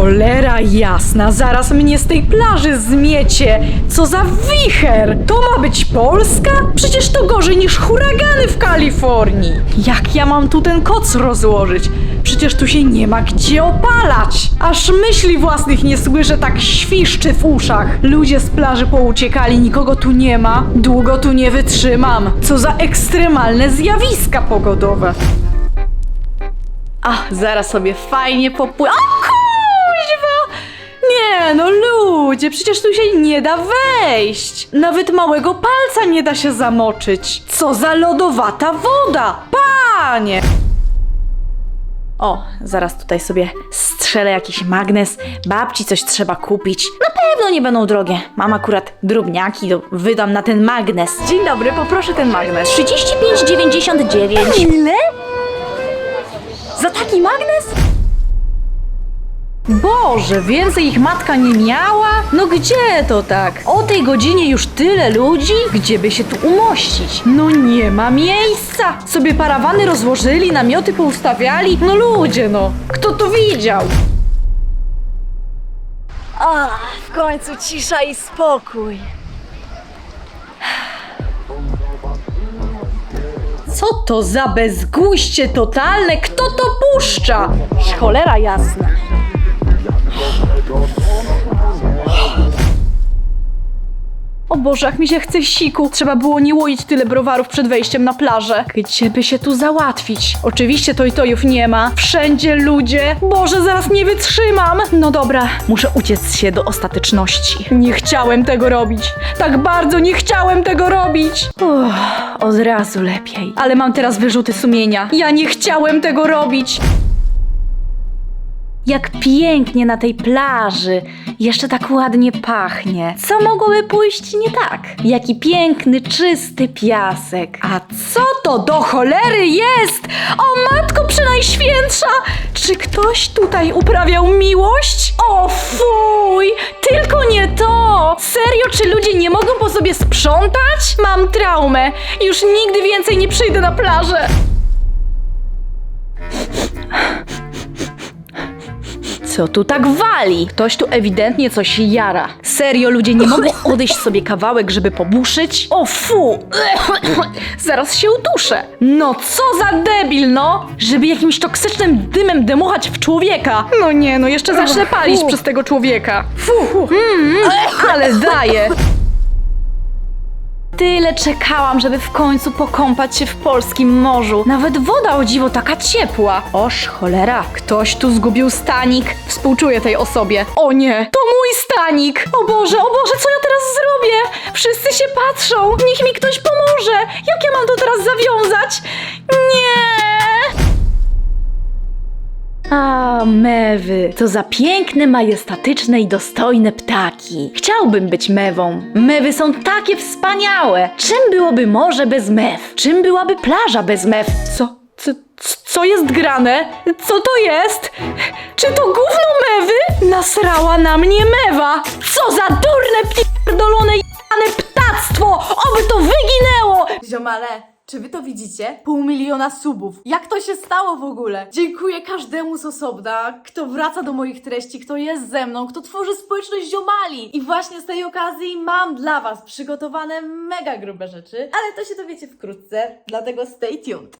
Cholera jasna, zaraz mnie z tej plaży zmiecie. Co za wicher! To ma być Polska? Przecież to gorzej niż huragany w Kalifornii. Jak ja mam tu ten koc rozłożyć? Przecież tu się nie ma gdzie opalać. Aż myśli własnych nie słyszę, tak świszczy w uszach. Ludzie z plaży pouciekali, nikogo tu nie ma. Długo tu nie wytrzymam. Co za ekstremalne zjawiska pogodowe. A, zaraz sobie fajnie popły... Nie no ludzie, przecież tu się nie da wejść. Nawet małego palca nie da się zamoczyć. Co za lodowata woda! Panie! O, zaraz tutaj sobie strzelę jakiś magnes. Babci coś trzeba kupić. Na pewno nie będą drogie. Mam akurat drobniaki, to wydam na ten magnes. Dzień dobry, poproszę ten magnes. 35,99. Ile? Za taki magnes? Boże, więcej ich matka nie miała? No gdzie to tak? O tej godzinie już tyle ludzi? Gdzie by się tu umościć? No nie ma miejsca! Sobie parawany rozłożyli, namioty poustawiali? No ludzie, no! Kto to widział? A, w końcu cisza i spokój. Co to za bezgójście totalne? Kto to puszcza? Cholera jasna. O Boże, jak mi się chce siku. Trzeba było nie łoić tyle browarów przed wejściem na plażę. Gdzie by się tu załatwić? Oczywiście to i tojów nie ma. Wszędzie ludzie. Boże, zaraz nie wytrzymam. No dobra, muszę uciec się do ostateczności. Nie chciałem tego robić. Tak bardzo nie chciałem tego robić. Uff, od razu lepiej. Ale mam teraz wyrzuty sumienia. Ja nie chciałem tego robić. Jak pięknie na tej plaży. Jeszcze tak ładnie pachnie. Co mogłoby pójść nie tak? Jaki piękny, czysty piasek. A co to do cholery jest? O matko przynajświętsza! Czy ktoś tutaj uprawiał miłość? O fuj! Tylko nie to! Serio, czy ludzie nie mogą po sobie sprzątać? Mam traumę. Już nigdy więcej nie przyjdę na plażę. Co tu tak wali? Ktoś tu ewidentnie coś jara. Serio, ludzie nie mogą odejść sobie kawałek, żeby pobuszyć? O fu! Zaraz się uduszę. No co za debil, no! Żeby jakimś toksycznym dymem dmuchać w człowieka. No nie, no jeszcze zacznę palić przez tego człowieka. Fu! Mm, ale daje. Tyle czekałam, żeby w końcu pokąpać się w polskim morzu. Nawet woda o dziwo taka ciepła. Oż cholera, ktoś tu zgubił stanik. Współczuję tej osobie. O nie, to mój stanik! O Boże, o Boże, co ja teraz zrobię? Wszyscy się patrzą. Niech mi ktoś pomoże. Jak ja mam to teraz zawiązać? Nie! Mewy, to za piękne, majestatyczne i dostojne ptaki. Chciałbym być mewą. Mewy są takie wspaniałe. Czym byłoby morze bez mew? Czym byłaby plaża bez mew? Co? Co, co jest grane? Co to jest? Czy to gówno mewy? Nasrała na mnie mewa! Co za Ziomale, czy wy to widzicie? Pół miliona subów. Jak to się stało w ogóle? Dziękuję każdemu z osobna, kto wraca do moich treści, kto jest ze mną, kto tworzy społeczność ziomali. I właśnie z tej okazji mam dla was przygotowane mega grube rzeczy, ale to się dowiecie wkrótce, dlatego stay tuned.